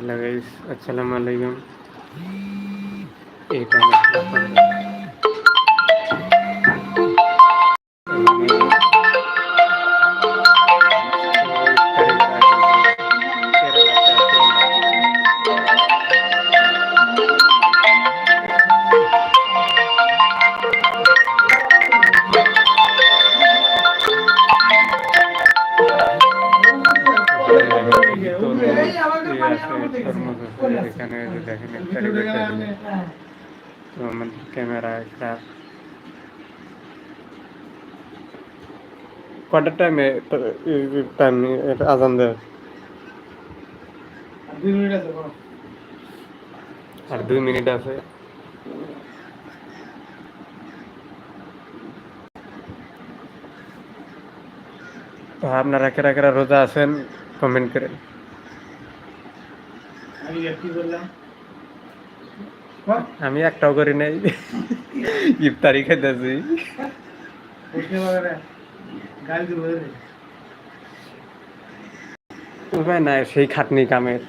Hello guys அஸ்லாம் வலைக்கம் এখানে দেখেন ইফতারি তো আমার ক্যামেরা একটা কটার টাইমে টাইম আজান দেয়। আর দুই মিনিট আছে তো আপনারা কেরা কেরা রোজা আছেন কমেন্ট করেন আমি বললাম। আমি একটাও করি নাই। ইফতারি খেতেছি। উপায় নাই সেই খাটনি কামের।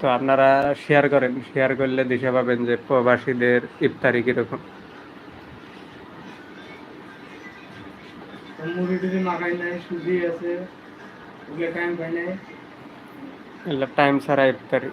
তো আপনারা শেয়ার করেন। শেয়ার করলে দিশা পাবেন যে প্রবাসীদের ইফতারি কীরকম। মুড়ি টুড়ি মাখাই নাই সুজি আছে ওগুলো টাইম পাই নাই। টাইম ছাড়া ইফতারি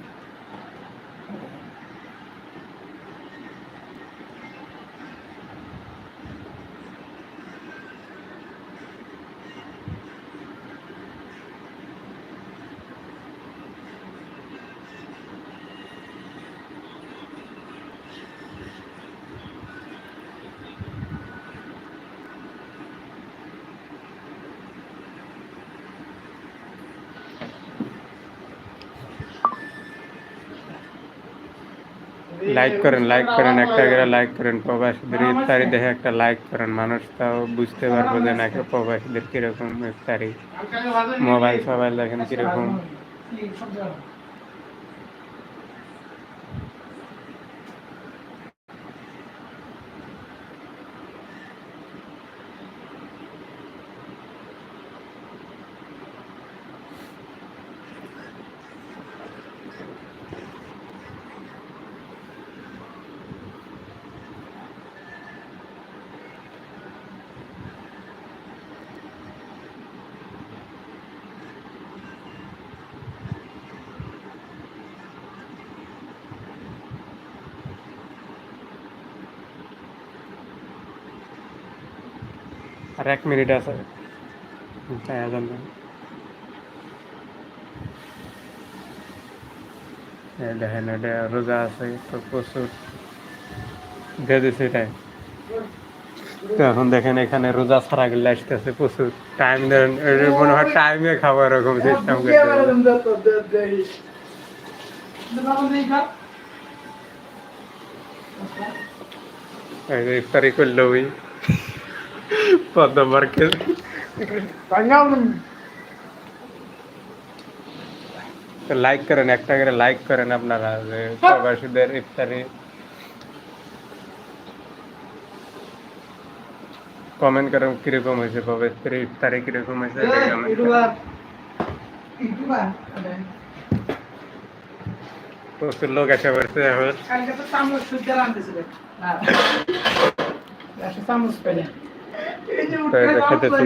লাইক করেন লাইক করেন, একটা করে লাইক করেন। প্রবাসীদের ইফতারি দেখে একটা লাইক করেন। মানুষ তাও বুঝতে পারব যে নাকি প্রবাসীদের কীরকম ইফতারি। মোবাইল ফোবাইল দেখেন কীরকম। আর এক মিনিট আছে। আজান দেখেন, এটা রোজা আছে, তো প্রচুর দিয়ে দিছে এটাই। তো এখন দেখেন, এখানে রোজা ছাড়া গেলে আসতেছে প্রচুর টাইম দেন। মনে হয় টাইমে খাব এরকম সিস্টেম করতে। ইফতারি করল ওই। পদ্ম মার্কেট লাইক করেন একটা করে লাইক করেন আপনারা যে প্রবাসীদের ইফতারি কমেন্ট করেন কীরকম হয়েছে প্রবাসীদের ইফতারি কীরকম হয়েছে। প্রচুর লোক এসে পড়ছে এখন কালকে তো চামচ সুদ্ধা রান্ধতেছিলেন একটা চামচ পেলে খেতেছি।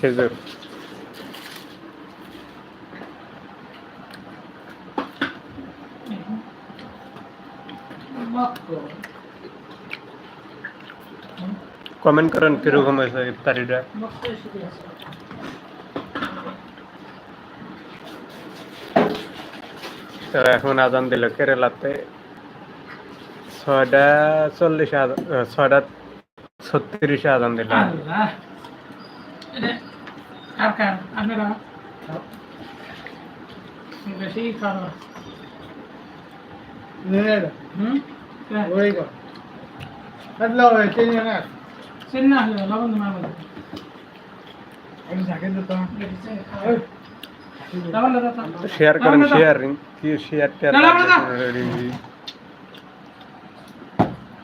খেজুর। কমেন্ট করেন কীরকম হয়েছে ইফতারিটা তো এখন আজান দিল কেরালাতে। ছয়টা চল্লিশে ছয়টা ছত্রিশে আজান দিল শেয়ার করেন শেয়ার কি শেয়ার টেয়ার।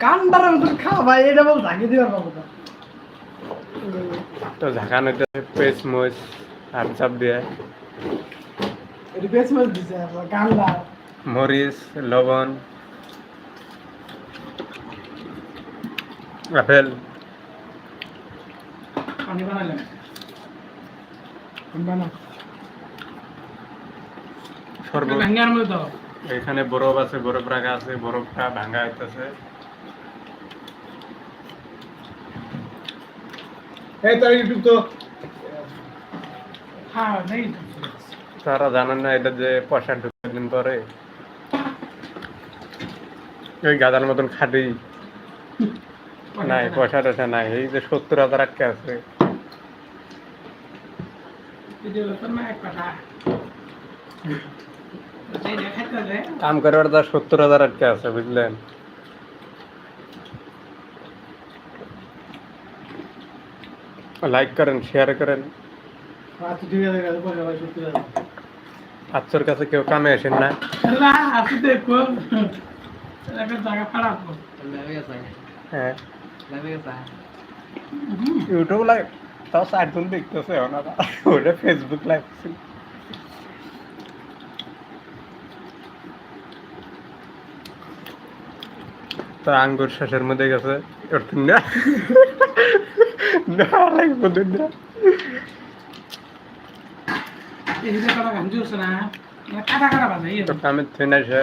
কান্দার মতন ভাই এটা বল ঝাঁকি দিবার তো। পেস চাপ দিয়ে। দিছে কান্দা মরিচ লবণ আপেল। পানি এখানে বরফ আছে বরফ রাখা আছে বরফটা ভাঙা হইতেছে। তোর ইউটিউব তো হ্যাঁ নেই তারা জানেন না এটা যে পয়সা ঢুকে দিন পরে ওই গাদার মতন খাটি নাই পয়সা টয়সা নাই এই যে সত্তর হাজার আটকে আছে কাম করে ওটা সত্তর হাজার আটকে আছে বুঝলেন লাইক করেন শেয়ার করেন। আচ্ছা আচ্ছর কাছে কেউ কামে আসেন না। হ্যাঁ। ইউটিউব লাইভ তাও চারজন দেখতেছে ওটা ফেসবুক লাইভ ছিল। তো আঙ্গুর শেষের মধ্যে গেছে। ওর না তো কামের থিন আছে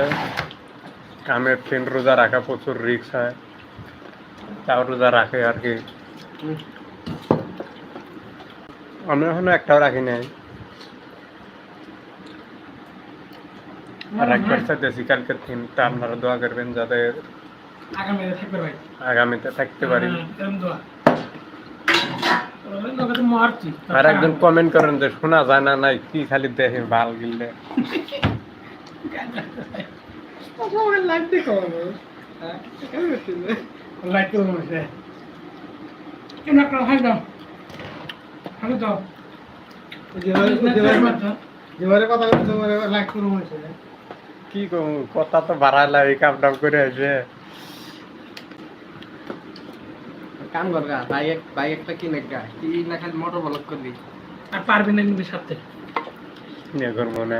কামের থিন রোজা রাখা প্রচুর রিক্স হয় তাও রোজা রাখে আর কি আমি এখনও একটাও রাখি নাই আর একবার চাইতেছি কালকে থিমটা আপনারা দোয়া। করবেন ভাই আগামীতে থাকতে পারি তো আর একজন কমেন্ট করেন যে শোনা যায় না নাই কি খালি দেখে ভালো হয়েছে কি কথা তো বাড়াইলা এই কাম টাম করে আসে। কাম কর গা বাইক বাইক একটা কিনে গা কি না খালি মোটর ব্লক করবি? আর পারবি না নিবি সাথে। নিয়ে করব না।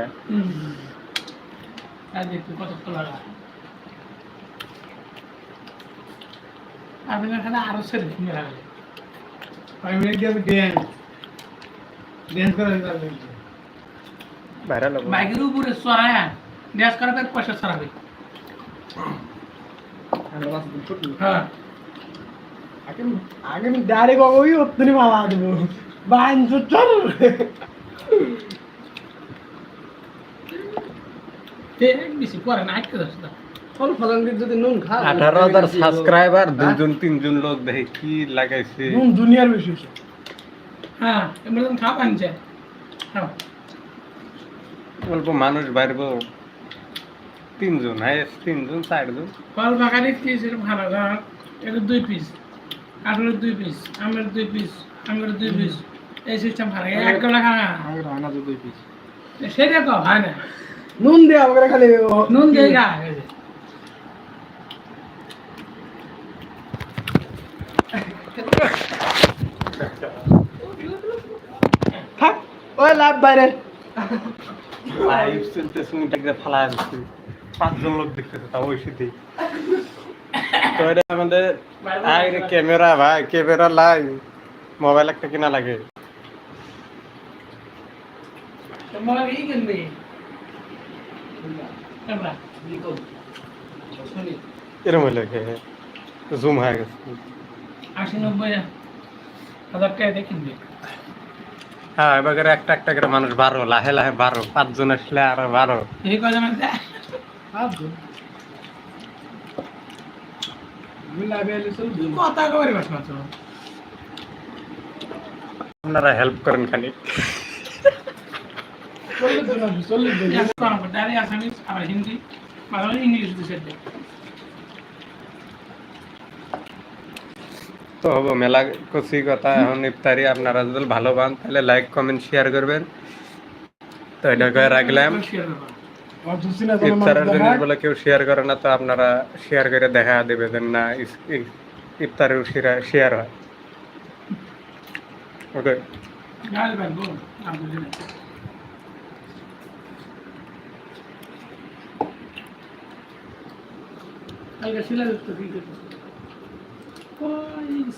আর দেখি কত লাগা। আপনি এখানে আরও ছেড়ে কিনে রাখলে ফাইভ মিনিট দিয়ে ড্যান্স ড্যান্স করে ভাইরাল হব। বাইকের উপরে সরায়া ড্যান্স পয়সা আমরা বাস দিন ছুটি হ্যাঁ। আগে ডাইরেক্ট ওই অত্তনি মালা দেবো বাইন চল আঠারো হাজার সাবস্ক্রাইবার দুজন তিনজন লোক দেখে কি লাগাইছে? দুনিয়ার বেশি হ্যাঁ এমনি খাওয়া আনছে হ্যাঁ অল্প মানুষ বাইরব। তিনজন হাইয়েস্ট তিনজন চারজন। ফল বাগানে সেরকম ভালো ধর এটা দুই পিস কাঠলের দুই পিস আমের দুই পিস আমের দুই পিস এই সিস্টেম ভালো এক তো দুই পিস সেটা তো হয় না। নুন দে আমাকে খালি নুন দিয়ে গা থাক ওই লাভ বাইরে। লাইভ চলতেছে মুখটা ফালা পাঁচজন লোক দেখতেছে তাও ওই শীতে এটা আমাদের আরে ক্যামেরা ভাই ক্যামেরা লাই। মোবাইল একটা কিনা লাগে। এরম হইলে জুম হয়ে গেছে। আশি নব্বই হাজার টাকা দিয়ে হ্যাঁ এবার একটা একটা করে মানুষ বারো লাহে লাহে বারো পাঁচজন আসলে আর বারো। এই কজন হেল্প করেন ইংলিশ তো হব মেলা কচি কথা এখন ইফতারি আপনারা যদি ভালো পান তাহলে লাইক কমেন্ট শেয়ার করবেন তো এটা করে রাখলাম। শেয়ার করবা ইফতারের জিনিসগুলো কেউ শেয়ার করে না তো আপনারা শেয়ার করে দেখা দেবে যে না ইস- ই- ইফতারেও শেয়ার হয় ওকে গাল বানবো আব্দুল জলিল কালকে শিলা দেখতে কি করতেছে ওই